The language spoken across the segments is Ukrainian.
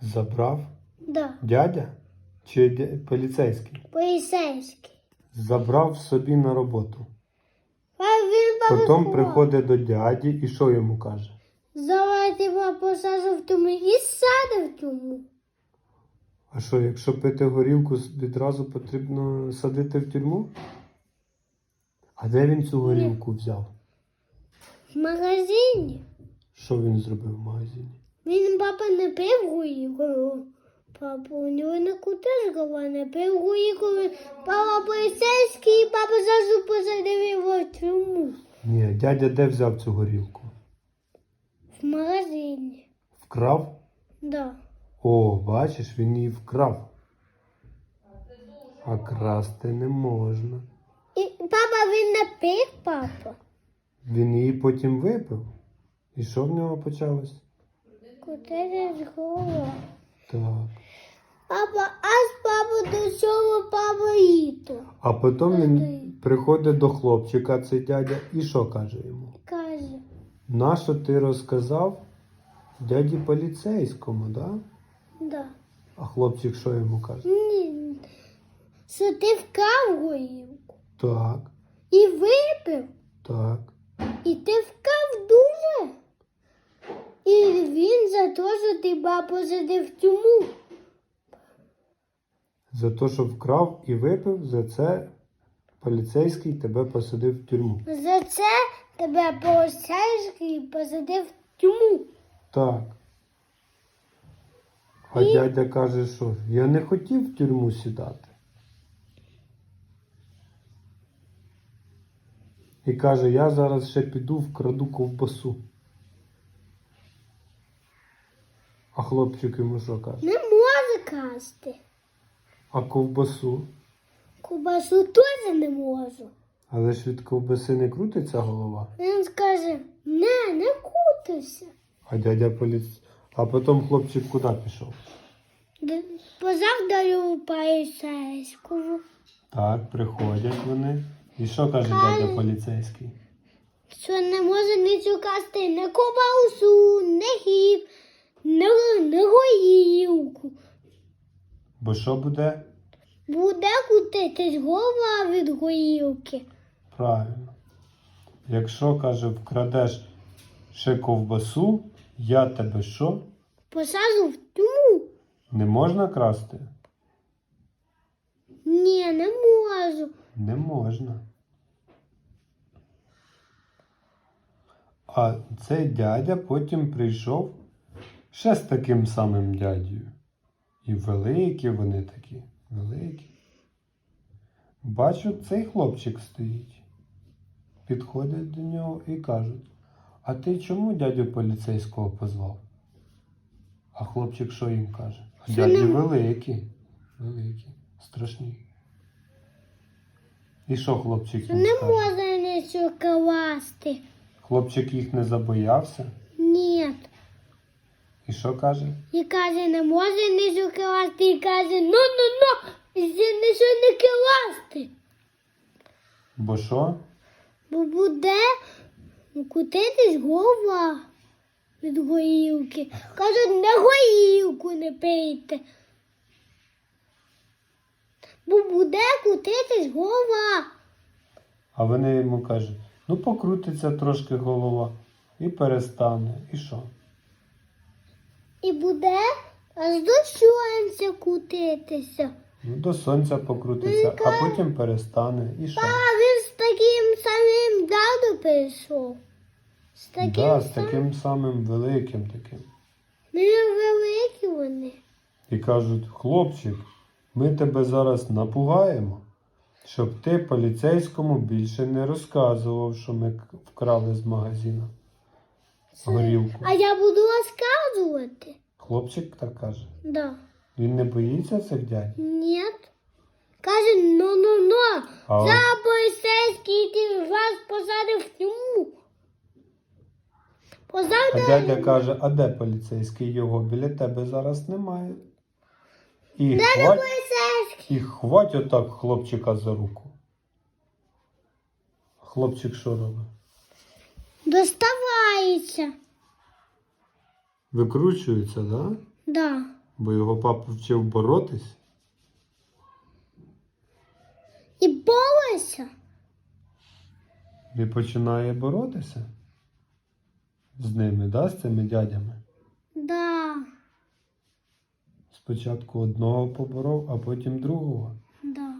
Забрав Да. дядя чи дя- поліцейський? Поліцейський. Забрав собі на роботу. А він Потім приходить до дяді і що йому каже? Сажу в тюрму і саду в тюрму. А що, якщо пити горілку, відразу потрібно садити в тюрму? А де він цю горілку взяв? В магазині. Що він зробив в магазині? Він папа не пив горілку. Папа, у нього не кутиш голова, не пив горілку. Папа поліцейський, і папа зразу посадив його в тюрму. Ні, дядя де взяв цю горілку? В магазині. Вкрав? Да. О, бачиш, він її вкрав. А красти не можна. І папа він не пив, папа. Він її потім випив. І що в нього почалось? Кутиш голова. Так. Папа, аж папа до цього папа їду. А потім він приходить до хлопчика, цей дядя, і що каже йому? Каже. Нащо ти розказав дяді поліцейському, да? Да. А хлопчик що йому каже? Ні. Що ти вкрав горілку. Так, І випив. так. І ти вкрав дуже. І він за те, що посадив в тюрму. За те, що вкрав і випив, за це поліцейський тебе посадив в тюрму. За це тебе поліцейський посадив в тюрму. Так. А дядя каже, що я не хотів в тюрму сідати. І каже, я зараз ще піду вкраду ковбасу. А хлопчик йому що каже? Не може красти. А ковбасу? Кубасу теж не можу. Але ж від ковбаси не крутиться голова. Він скаже, не, не кутайся. А дядя поліц... А потім хлопчик куди пішов? Позавдаю поліцейському. Так, приходять вони. І що каже дядя поліцейський? Що не може не красти не кубасу, не хліб, не, не горілку. Бо що буде? Буде кутитись голова від горілки. Правильно. Якщо, каже, вкрадеш ще ковбасу, я тебе що? Посажу в тюрму. Не можна красти? Ні, не можу. Не можна. А цей дядя потім прийшов ще з таким самим дядею. І великі вони такі, великі. Бачу, цей хлопчик стоїть. Підходять до нього і кажуть: А ти чому дядю поліцейського позвав? А хлопчик що їм каже? А дяді великі, великі, страшні. І що хлопчик їм Не скаже? можна не красти. Хлопчик їх не забоявся. Що каже? І каже, не може не красти. І каже, ну, ну, ну, що не красти. Бо що? Бо буде кутитись голова від горілки. Кажуть, не горілку не пийте. Бо буде кутитись голова. А вони йому кажуть, ну покрутиться трошки голова і перестане. І що? І буде аж до сонця кутитися. Ну, до сонця покрутиться, а потім перестане. І що? А він з таким самим дадом прийшов. З таким Да, з самим. таким самим великим таким. Ну, великі вони. І кажуть, хлопчик, ми тебе зараз напугаємо, щоб ти поліцейському більше не розказував, що ми вкрали з магазину горілку. А я буду розказувати. Хлопчик так каже. Да. Він не боїться цих дядь? Ні. Каже, ну ну ну. А За поліцейський ти вас посадив в тюрму. А дядя каже, а де поліцейський? Його біля тебе зараз немає. І хвать, поліцейський. і хвать отак хлопчика за руку. Хлопчик що робить? Доставається. Викручується, да? Да. Бо його папа вчив боротись. І борися. І починає боротися з ними, да, з цими дядями. Да, Спочатку одного поборов, а потім другого. да.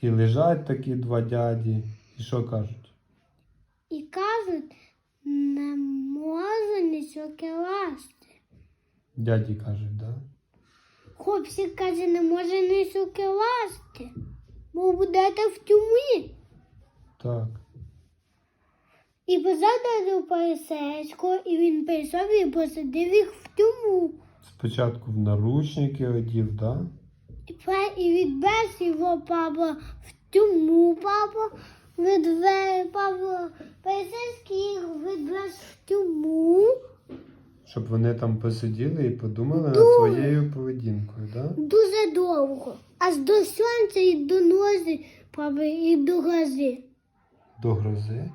І лежать такі два дяді. І що кажуть? І кажуть, не нічого класти. Дяді кажуть, да? Хлопці каже, не може нічого класти, бо будете в тюрмі. Так. І посадили поліцейського, і він прийшов і посадив їх в тюрму. Спочатку в наручники одів, да? І, відвез його папа в тюрму, папа відвез, папа поліцейський їх відвез в тюрму. Щоб вони там посиділи і подумали над своєю поведінкою, да? Дуже довго. Аж до сонця і до нозі, папа, і до гази. До грози.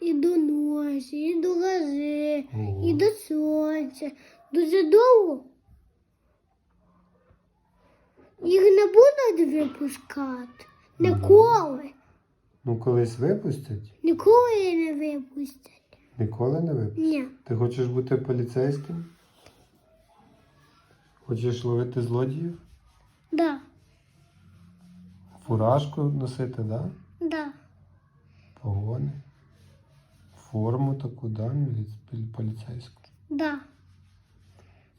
І до ночі, і до гази, Ого. і до сонця. Дуже довго. Їх не будуть випускати. Ніколи. Ну, колись випустять, Ніколи не випустять. Ніколи не випустять. Ні. Ти хочеш бути поліцейським? Хочеш ловити злодіїв? Да, Фуражку носити, да? да. Погони. Форму таку, да, поліцейську. Да.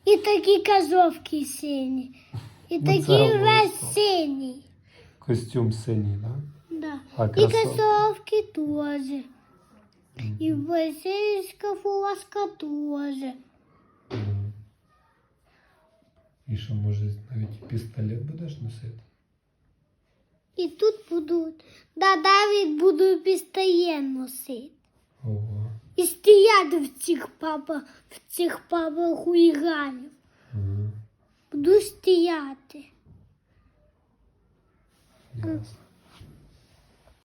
І такі казовки сині. І Ну, такий весь синій. Костюм синій, да? Да. А І кросовки? казовки теж. Поліцейська фуражка теж. Мгм. І що, може, навіть і пістолет будеш носити? І тут будуть, да, навіть буду пістолет носити. Ого. І стояти в цих папа, в цих папа хуліганів. Буду стояти. Ясно.